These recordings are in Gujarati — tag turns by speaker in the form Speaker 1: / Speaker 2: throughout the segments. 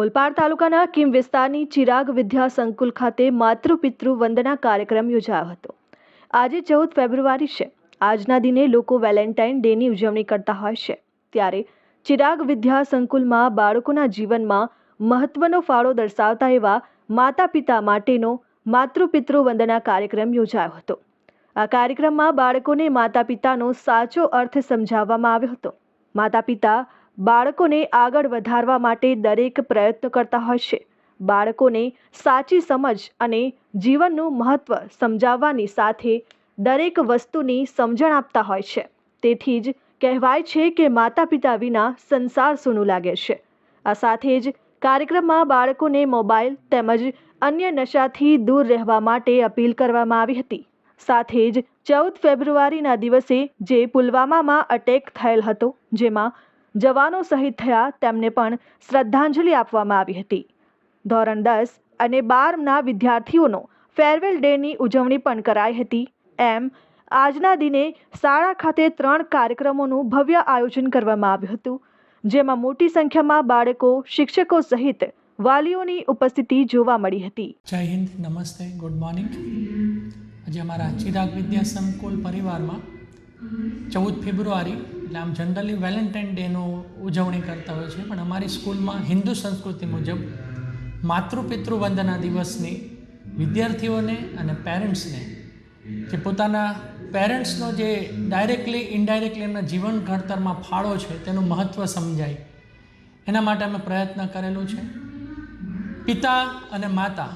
Speaker 1: ઓલપાડ તાલુકાના કિમ વિસ્તારની ચિરાગ વિદ્યા સંકુલ ખાતે માતૃપિતૃ વંદના કાર્યક્રમ યોજાયો હતો. આજે ચૌદ ફેબ્રુઆરી છે. આજના દિને લોકો વેલેન્ટાઇન ડેની ઉજવણી કરતા હોય છે. ત્યારે ચિરાગ વિદ્યા સંકુલમાં બાળકોના જીવનમાં મહત્વનો ફાળો દર્શાવતા એવા માતા પિતા માટેનો માતૃપિતૃ વંદના કાર્યક્રમ યોજાયો હતો. આ કાર્યક્રમમાં બાળકોને માતા પિતાનો સાચો અર્થ સમજાવવામાં આવ્યો હતો. માતા પિતા બાળકોને આગળ વધારવા માટે દરેક પ્રયત્ન કરતા હોય છે. બાળકોને સાચી સમજ અને જીવનનું મહત્ત્વ સમજાવવાની સાથે દરેક વસ્તુની સમજણ આપતા હોય છે. તેથી જ કહેવાય છે કે માતા પિતા વિના સંસાર સૂનું લાગે છે. આ સાથે જ કાર્યક્રમમાં બાળકોને મોબાઈલ તેમજ અન્ય નશાથી દૂર રહેવા માટે અપીલ કરવામાં આવી હતી. સાથે જ ચૌદ ફેબ્રુઆરીના દિવસે જે પુલવામામાં અટેક થયેલ હતો, જેમાં જવાનો શહીદ થયા તેમને પણ શ્રદ્ધાંજલિ આપવામાં આવી હતી. ધોરણ દસ અને બારના વિદ્યાર્થીઓનો ફેરવેલ ડેની ઉજવણી પણ કરાઈ હતી. એમ આજના દિને શાળા ખાતે ત્રણ કાર્યક્રમોનું ભવ્ય આયોજન કરવામાં આવ્યું હતું, જેમાં મોટી સંખ્યામાં બાળકો, શિક્ષકો સહિત વાલીઓની ઉપસ્થિતિ જોવા મળી હતી.
Speaker 2: જય હિન્દ, નમસ્તે, ગુડ મોર્નિંગ. આજે અમારા ચિરાગ વિદ્યા સંકુલ પરિવારમાં ચૌદ ફેબ્રુઆરી, એટલે આમ જનરલી વેલેન્ટાઇન ડેનો ઉજવણી કરતા હોય છે. પણ અમારી સ્કૂલમાં હિન્દુ સંસ્કૃતિ મુજબ માતૃપિતૃ વંદના દિવસની વિદ્યાર્થીઓને અને પેરેન્ટ્સને જે પોતાના પેરેન્ટ્સનો જે ડાયરેક્ટલી ઇનડાયરેક્ટલી એમના જીવન ઘડતરમાં ફાળો છે, તેનું મહત્ત્વ સમજાય. એના માટે અમે પ્રયત્ન કરેલું છે. પિતા અને માતા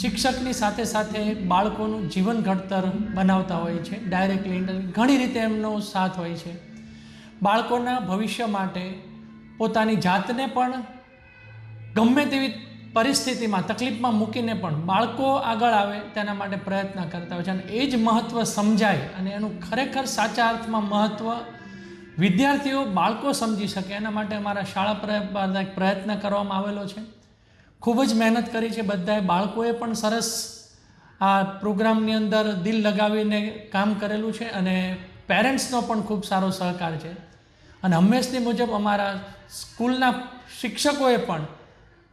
Speaker 2: શિક્ષકની સાથે સાથે બાળકોનું જીવન ઘડતર બનાવતા હોય છે. ડાયરેક્ટલી ઘણી રીતે એમનો સાથ હોય છે. બાળકોના ભવિષ્ય માટે પોતાની જાતને પણ ગમે તેવી પરિસ્થિતિમાં, તકલીફમાં મૂકીને પણ બાળકો આગળ આવે તેના માટે પ્રયત્ન કરતા હોય છે. અને એ જ મહત્ત્વ સમજાય અને એનું ખરેખર સાચા અર્થમાં મહત્ત્વ વિદ્યાર્થીઓ બાળકો સમજી શકે. એના માટે અમારા શાળા પ્ર- પ્રયત્ન કરવામાં આવેલો છે. ખૂબ જ મહેનત કરી છે બધાએ. બાળકોએ પણ સરસ આ પ્રોગ્રામની અંદર દિલ લગાવીને કામ કરેલું છે અને પેરેન્ટ્સનો પણ ખૂબ સારો સહકાર છે. અને હંમેશની મુજબ અમારા સ્કૂલના શિક્ષકોએ પણ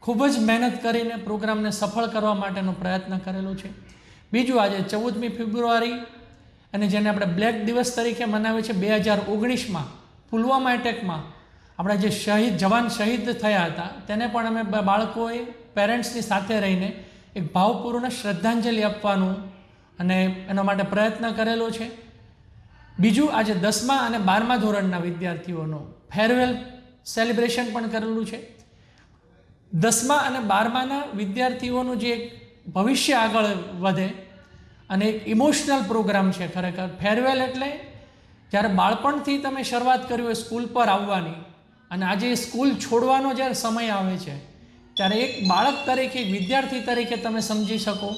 Speaker 2: ખૂબ જ મહેનત કરીને પ્રોગ્રામને સફળ કરવા માટેનો પ્રયત્ન કરેલો છે. બીજું આજે ચૌદમી ફેબ્રુઆરી અને જેને આપણે બ્લેક દિવસ તરીકે મનાવે છે બે હજાર ઓગણીસમાં પુલવામા એટેકમાં આપણા જે શહીદ, જવાન શહીદ થયા હતા, તેને પણ અમે બાળકોએ, પેરેન્ટ્સની સાથે રહીને એક ભાવપૂર્ણ શ્રદ્ધાંજલિ આપવાનું અને એના માટે પ્રયત્ન કરેલો છે. બીજું, આજે દસમા અને બારમા ધોરણના વિદ્યાર્થીઓનો ફેરવેલ સેલિબ્રેશન પણ કરેલું છે. દસમા અને બારમાના વિદ્યાર્થીઓનું જે એક ભવિષ્ય આગળ વધે અને એક ઇમોશનલ પ્રોગ્રામ છે ખરેખર. ફેરવેલ એટલે જ્યારે બાળપણથી તમે શરૂઆત કરી હોય સ્કૂલ પર આવવાની અને આજે સ્કૂલ છોડવાનો જ્યારે સમય આવે છે, ત્યારે એક બાળક તરીકે, વિદ્યાર્થી તરીકે તમે સમજી શકો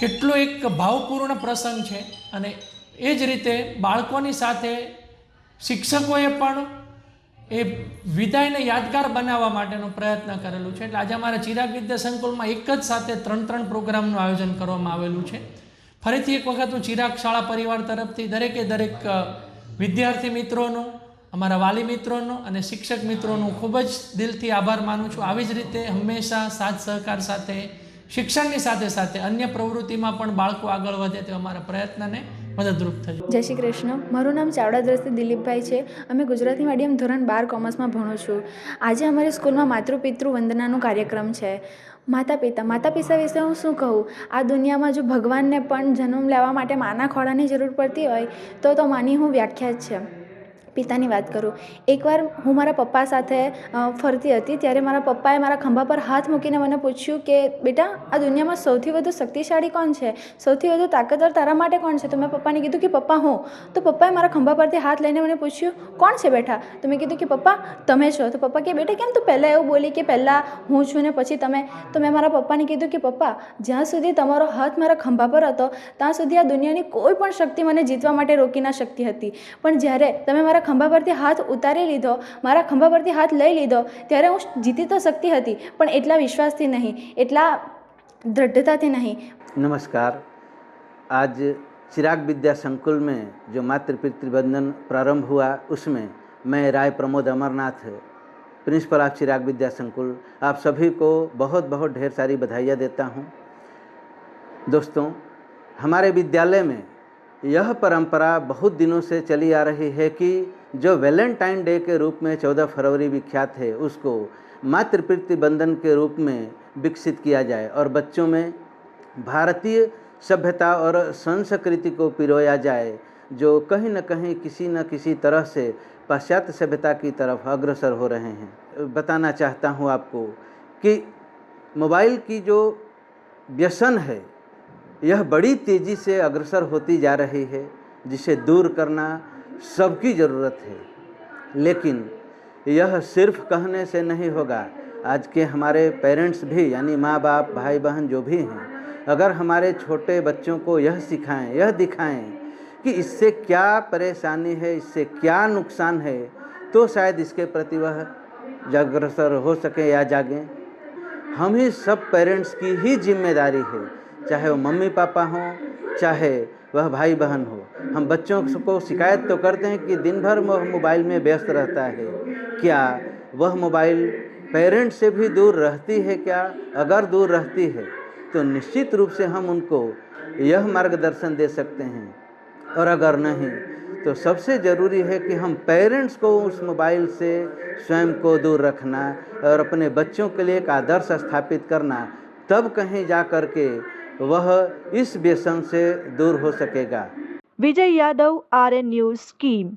Speaker 2: કેટલો એક ભાવપૂર્ણ પ્રસંગ છે. અને એ જ રીતે બાળકોની સાથે શિક્ષકોએ પણ એ વિદાયને યાદગાર બનાવવા માટેનો પ્રયત્ન કરેલું છે. એટલે આજે અમારા ચિરાગ વિદ્યા સંકુલમાં એક જ સાથે ત્રણ ત્રણ પ્રોગ્રામનું આયોજન કરવામાં આવેલું છે. ફરીથી એક વખત હું ચિરાગ શાળા પરિવાર તરફથી દરેકે દરેક વિદ્યાર્થી મિત્રોનો અમારા વાલી મિત્રોનો અને શિક્ષક મિત્રોનો ખૂબ જ દિલથી આભાર માનું છું. આવી જ રીતે હંમેશા સાથ સહકાર સાથે, શિક્ષણની સાથે સાથે અન્ય પ્રવૃત્તિમાં પણ બાળકો આગળ વધે તે અમારા પ્રયત્નને મદદરૂપ થશે
Speaker 3: જય શ્રી કૃષ્ણ. મારું નામ ચાવડા દ્રષ્ટિ દિલીપભાઈ છે. અમે ગુજરાતી મીડિયમ ધોરણ બાર કોમર્સમાં ભણું છું. આજે અમારી સ્કૂલમાં માતૃપિતૃ વંદનાનો કાર્યક્રમ છે. માતા પિતા માતા પિતા વિશે હું શું કહું? આ દુનિયામાં જો ભગવાનને પણ જન્મ લેવા માટે માના ખોળાની જરૂર પડતી હોય, તો તો માની હું વ્યાખ્યા જ છે. પિતાની વાત કરું. એકવાર હું મારા પપ્પા સાથે ફરતી હતી ત્યારે મારા પપ્પાએ મારા ખંભા પર હાથ મૂકીને મને પૂછ્યું કે, બેટા, આ દુનિયામાં સૌથી વધુ શક્તિશાળી કોણ છે? સૌથી વધુ તાકતવર તારા માટે કોણ છે? તો મેં પપ્પાને કીધું કે, પપ્પા, હું. તો પપ્પાએ મારા ખંભા પરથી હાથ લઈને મને પૂછ્યું, કોણ છે બેટા? તો મેં કીધું કે, પપ્પા, તમે છો. તો પપ્પા કે, બેટા, કેમ તું પહેલાં એવું બોલી કે, પહેલાં હું છું ને પછી તમે? તો મેં મારા પપ્પાને કીધું કે, પપ્પા, જ્યાં સુધી તમારો હાથ મારા ખંભા પર હતો, ત્યાં સુધી આ દુનિયાની કોઈ પણ શક્તિ મને જીતવા માટે રોકી ના શકતી હતી. પણ જ્યારે તમે મારા मारा खंभा पर हाथ उतारी लीधो मार खंभा पर हाथ लई लीधो तरह हूँ जीती तो सकती थी હતી विश्वास थी नहीं નહીં दृढ़ता थी नहीं
Speaker 4: नमस्कार आज चिराग विद्या संकुल में जो मातृ पितृबंधन प्रारंभ हुआ उसमें मैं राय प्रमोद अमरनाथ प्रिंसिपल ऑफ़ चिराग विद्या संकुल आप सभी को बहुत बहुत ढेर सारी बधाइयाँ देता हूँ दोस्तों हमारे विद्यालय में यह परंपरा बहुत दिनों से चली आ रही है कि जो वैलेंटाइन डे के रूप में 14 फरवरी विख्यात है, उसको मातृप्रीति बंधन के रूप में विकसित किया जाए और बच्चों में भारतीय सभ्यता और संस्कृति को पिरोया जाए, जो कहीं न कहीं किसी न किसी तरह से पाश्चात्य सभ्यता की तरफ़ अग्रसर हो रहे हैं। बताना चाहता हूँ आपको कि मोबाइल की जो व्यसन है यह बड़ी तेज़ी से अग्रसर होती जा रही है, जिसे दूर करना सबकी ज़रूरत है। लेकिन यह सिर्फ़ कहने से नहीं होगा, आज के हमारे पेरेंट्स भी, यानी माँ बाप भाई बहन जो भी हैं, अगर हमारे छोटे बच्चों को यह सिखाएँ, यह दिखाएँ कि इससे क्या परेशानी है, इससे क्या नुकसान है तो शायद इसके प्रति वह जागृसर हो सके या जागें। हम ही सब पेरेंट्स की ही ज़िम्मेदारी है चाहे वो मम्मी पापा हों, चाहे वह भाई बहन हो। हम बच्चों को शिकायत तो करते हैं कि दिन भर वह मोबाइल में व्यस्त रहता है। क्या वह मोबाइल पेरेंट्स से भी दूर रहती है क्या? अगर दूर रहती है तो निश्चित रूप से हम उनको यह मार्गदर्शन दे सकते हैं। और अगर नहीं तो सबसे ज़रूरी है कि हम पेरेंट्स को उस मोबाइल से स्वयं को दूर रखना और अपने बच्चों के लिए एक आदर्श स्थापित करना। तब कहीं जा कर के वह इस व्यसन से दूर हो सकेगा
Speaker 1: Vijay Yadav R N News scheme